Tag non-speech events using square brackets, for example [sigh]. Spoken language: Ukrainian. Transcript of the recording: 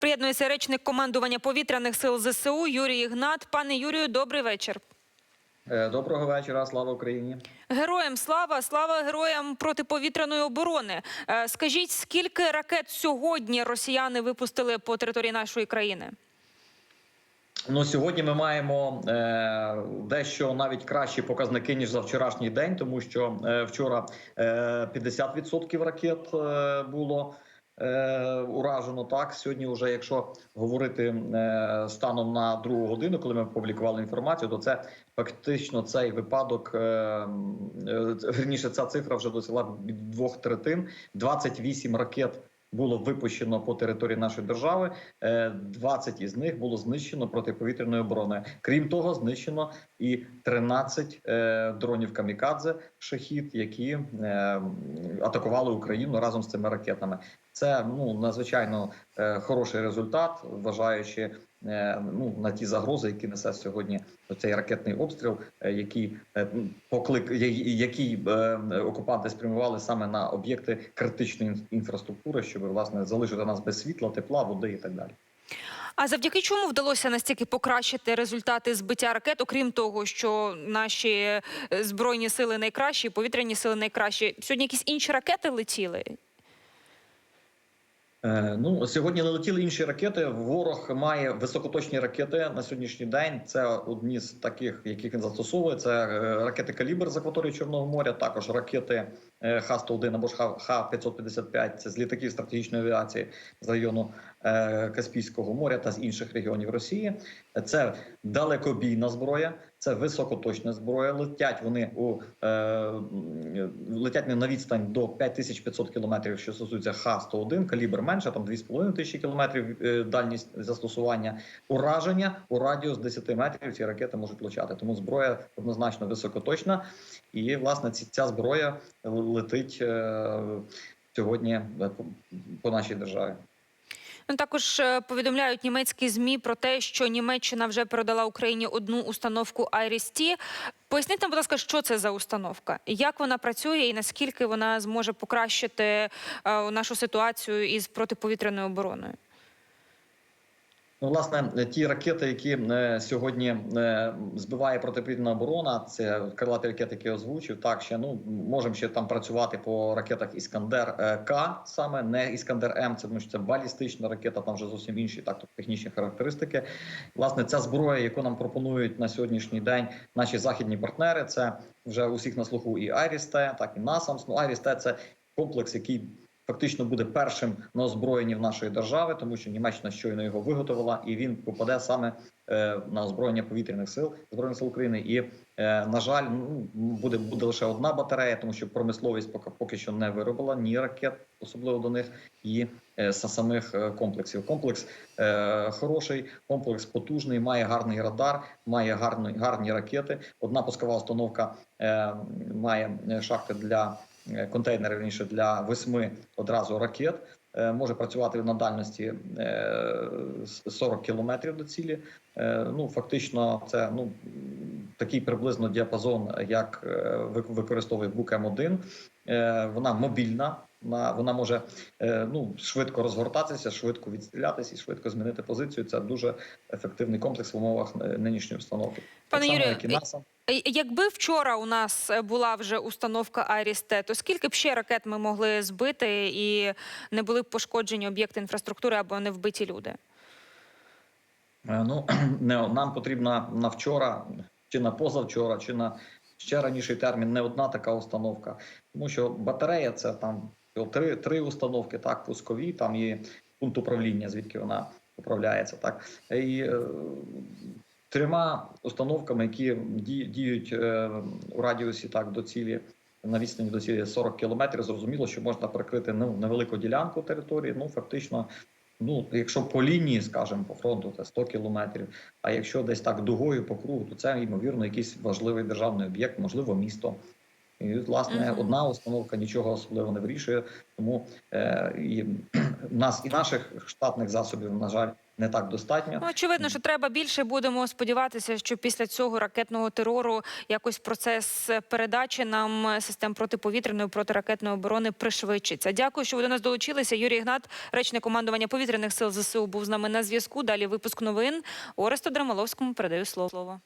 Приєднується речник командування повітряних сил ЗСУ Юрій Ігнат. Пане Юрію, добрий вечір. Е, Доброго вечора, слава Україні. Героям слава, слава героям протиповітряної оборони. Е, Скажіть, скільки ракет сьогодні росіяни випустили по території нашої країни? Ну сьогодні ми маємо е, дещо навіть кращі показники ніж за вчорашній день, тому що е, вчора е, 50% ракет е, було. Е, Уражено так сьогодні, вже якщо говорити е, станом на другу годину, коли ми опублікували інформацію, то це фактично цей випадок е, верніше, ця цифра вже досягла двох третин. 28 ракет було випущено по території нашої держави. Е, 20 із них було знищено протиповітряною обороною. Крім того, знищено і 13 е, дронів камікадзе шахід, які атакували Україну разом з цими ракетами. Це ну надзвичайно е, хороший результат, вважаючи е, ну на ті загрози, які несе сьогодні цей ракетний обстріл, е, який поклик, який окупанти спрямували саме на об'єкти критичної інфраструктури, щоб власне залишити нас без світла, тепла, води і так далі. А завдяки чому вдалося настільки покращити результати збиття ракет, окрім того, що наші збройні сили найкращі, повітряні сили найкращі? Сьогодні якісь інші ракети летіли? Е, Ну сьогодні не летіли інші ракети. Ворог має високоточні ракети на сьогоднішній день. Це одні з таких, яких він застосовує. Це е, ракети калібр з акваторії Чорного моря. Також ракети е, Х-101 або ж Х- Х-555. Це з літаків стратегічної авіації з району Каспійського моря та з інших регіонів Росії. Це далекобійна зброя, це високоточна зброя. Летять вони у е, летять вони на відстань до 5500 кілометрів, що стосується Х-101, калібр менше, там 2,5 тисячі кілометрів е, дальність застосування. Ураження у радіус 10 метрів ці ракети можуть влучати. Тому зброя однозначно високоточна, і власне ця зброя летить е, сьогодні е, по нашій державі. Ну, також е, повідомляють німецькі змі про те, що Німеччина вже передала Україні одну установку IRIS-T. Поясніть нам, будь ласка, що це за установка, як вона працює і наскільки вона зможе покращити е, нашу ситуацію із протиповітряною обороною? Ну, власне, ті ракети, які е, сьогодні е, збиває протиповітряна оборона, це крилаті ракети, які я озвучив. Так, ще ну можемо ще там працювати по ракетах Іскандер е, К, саме не Іскандер М, це тому що це балістична ракета, там вже зовсім інші так, технічні характеристики. Власне, ця зброя, яку нам пропонують на сьогоднішній день наші західні партнери, це вже усіх на слуху і Айрісте, так і Насамс. Ну, Айрісте це комплекс, який фактично буде першим на озброєнні в нашої держави, тому що Німеччина щойно його виготовила, і він попаде саме е, на озброєння повітряних сил збройних сил України. І е, на жаль, ну буде буде лише одна батарея, тому що промисловість поки поки що не виробила ні ракет, особливо до них, і е, самих комплексів. Комплекс хороший, комплекс потужний, має гарний радар, має гарні, гарні ракети. Одна пускова установка має шахти для е, контейнери раніше для восьми одразу ракет. Е, Може працювати на дальності е, 40 кілометрів до цілі. Е, Ну фактично, це ну такий приблизно діапазон, як е, ви- використовує Бук М1. Е, Вона мобільна. Вона, вона може е, ну швидко розгортатися, швидко відстрілятися і швидко змінити позицію. Це дуже ефективний комплекс в умовах е, нинішньої обстановки. Пане Юрію, і. Е, Якби вчора у нас е, була вже установка Айріс-Т, то скільки б ще ракет ми могли збити і не були б пошкоджені об'єкти інфраструктури або не вбиті люди? Е, Ну [clears throat] нам потрібна на вчора, чи на позавчора, чи на ще раніший термін не одна така установка, тому що батарея це там три, три установки, так пускові, там є пункт управління, звідки вона управляється, так і е, трьома установками, які діють е, у радіусі так до цілі. На відстані до цілі 40 кілометрів зрозуміло, що можна прикрити ну невелику ділянку території. Ну фактично, Ну, якщо по лінії, скажімо, по фронту, це 100 кілометрів. А якщо десь так дугою по кругу, то це ймовірно якийсь важливий державний об'єкт, можливо, місто. І власне Мгм. одна установка нічого особливо не вирішує. Тому е, і нас і наших штатних засобів, на жаль, не так достатньо. Ну, очевидно, що треба більше. Будемо сподіватися, що після цього ракетного терору якось процес передачі нам систем протиповітряної протиракетної оборони пришвидшиться. Дякую, що ви до нас долучилися. Юрій Ігнат, речник командування повітряних сил ЗСУ, був з нами на зв'язку. Далі випуск новин. Оресту Драмаловському передаю слово.